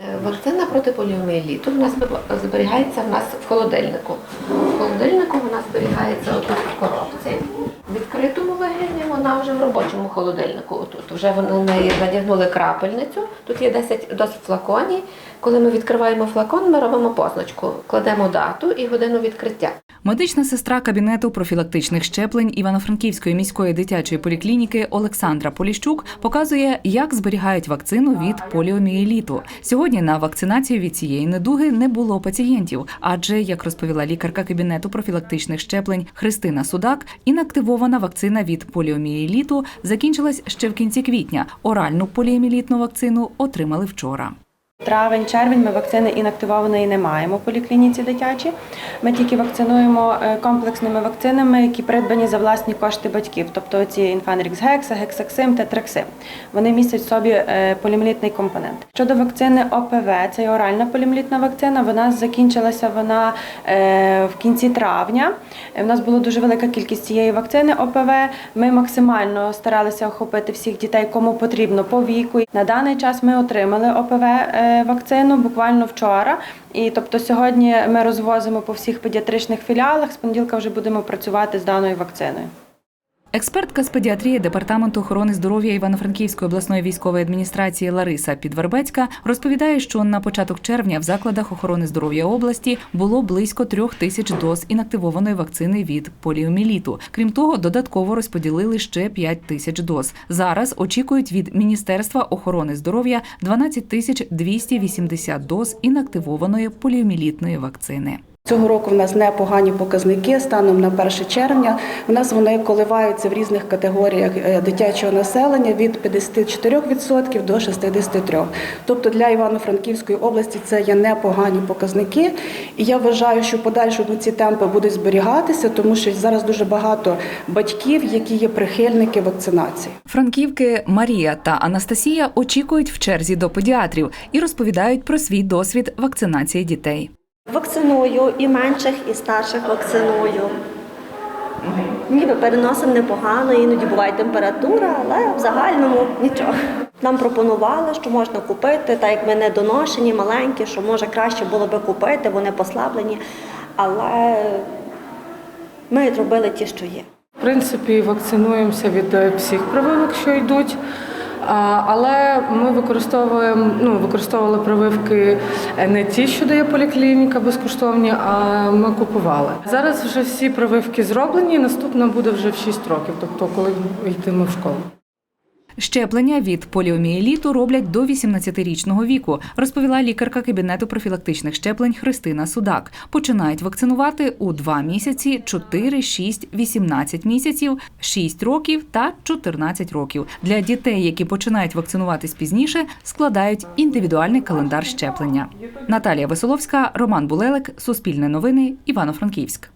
Е, Вакцина проти поліомієліту у нас зберігається в нас в холодильнику. В холодильнику вона зберігається отут в коробці. В відкритому вигляді вона вже в робочому холодильнику. Отут вже вони неї надягнули крапельницю. Тут є 10 досить флаконів. Коли ми відкриваємо флакон, ми робимо позначку, кладемо дату і годину відкриття. Медична сестра кабінету профілактичних щеплень Івано-Франківської міської дитячої поліклініки Олександра Поліщук показує, як зберігають вакцину від поліомієліту. Сьогодні на вакцинацію від цієї недуги не було пацієнтів, адже, як розповіла лікарка кабінету профілактичних щеплень Христина Судак, інактивована вакцина від поліомієліту закінчилась ще в кінці квітня. Оральну поліомієлітну вакцину отримали вчора. Травень, червень ми вакцини інактивованої не маємо в поліклініці дитячій. Ми тільки вакцинуємо е, комплексними вакцинами, які придбані за власні кошти батьків, тобто ці інфанерікс гекса, гексаксим, тетраксим. Вони містять в собі е, полімелітний компонент. Щодо вакцини ОПВ, це оральна полімелітна вакцина. Вона закінчилася вона е, в кінці травня. В нас була дуже велика кількість цієї вакцини ОПВ. Ми максимально старалися охопити всіх дітей, кому потрібно по віку. На даний час ми отримали ОПВ вакцину буквально вчора. І тобто сьогодні ми розвозимо по всіх педіатричних філіалах. З понеділка вже будемо працювати з даною вакциною. Експертка з педіатрії департаменту охорони здоров'я Івано-Франківської обласної військової адміністрації Лариса Підвербецька розповідає, що на початок червня в закладах охорони здоров'я області було близько трьох тисяч доз інактивованої вакцини від поліоміліту. Крім того, додатково розподілили ще 5 тисяч доз. Зараз очікують від Міністерства охорони здоров'я 12 тисяч 280 доз інактивованої поліомілітної вакцини. Цього року в нас непогані показники станом на 1 червня. У нас вони коливаються в різних категоріях е, дитячого населення від 54% до 63%. Тобто для Івано-Франківської області це є непогані показники. І я вважаю, що подальшому ці темпи будуть зберігатися, тому що зараз дуже багато батьків, які є прихильники вакцинації. Франківки Марія та Анастасія очікують в черзі до педіатрів і розповідають про свій досвід вакцинації дітей. Вакциную і менших, і старших вакциную. Ніби переносимо непогано, іноді буває температура, але в загальному нічого. Нам пропонували, що можна купити, так як ми не доношені, маленькі, що може краще було би купити, вони послаблені. Але ми зробили ті, що є. В принципі, вакцинуємося від е, всіх прививок, що йдуть. Але ми використовуємо ну, використовували прививки не ті, що дає поліклініка безкоштовні, а ми купували. Зараз вже всі прививки зроблені. Наступна буде вже в 6 років, тобто коли йтиме в школу. Щеплення від поліомієліту роблять до 18-річного віку, розповіла лікарка кабінету профілактичних щеплень Христина Судак. Починають вакцинувати у 2 місяці, 4, 6, 18 місяців, 6 років та 14 років. Для дітей, які починають вакцинуватись пізніше, складають індивідуальний календар щеплення. Наталія Веселовська, Роман Булелек, Суспільне новини, Івано-Франківськ.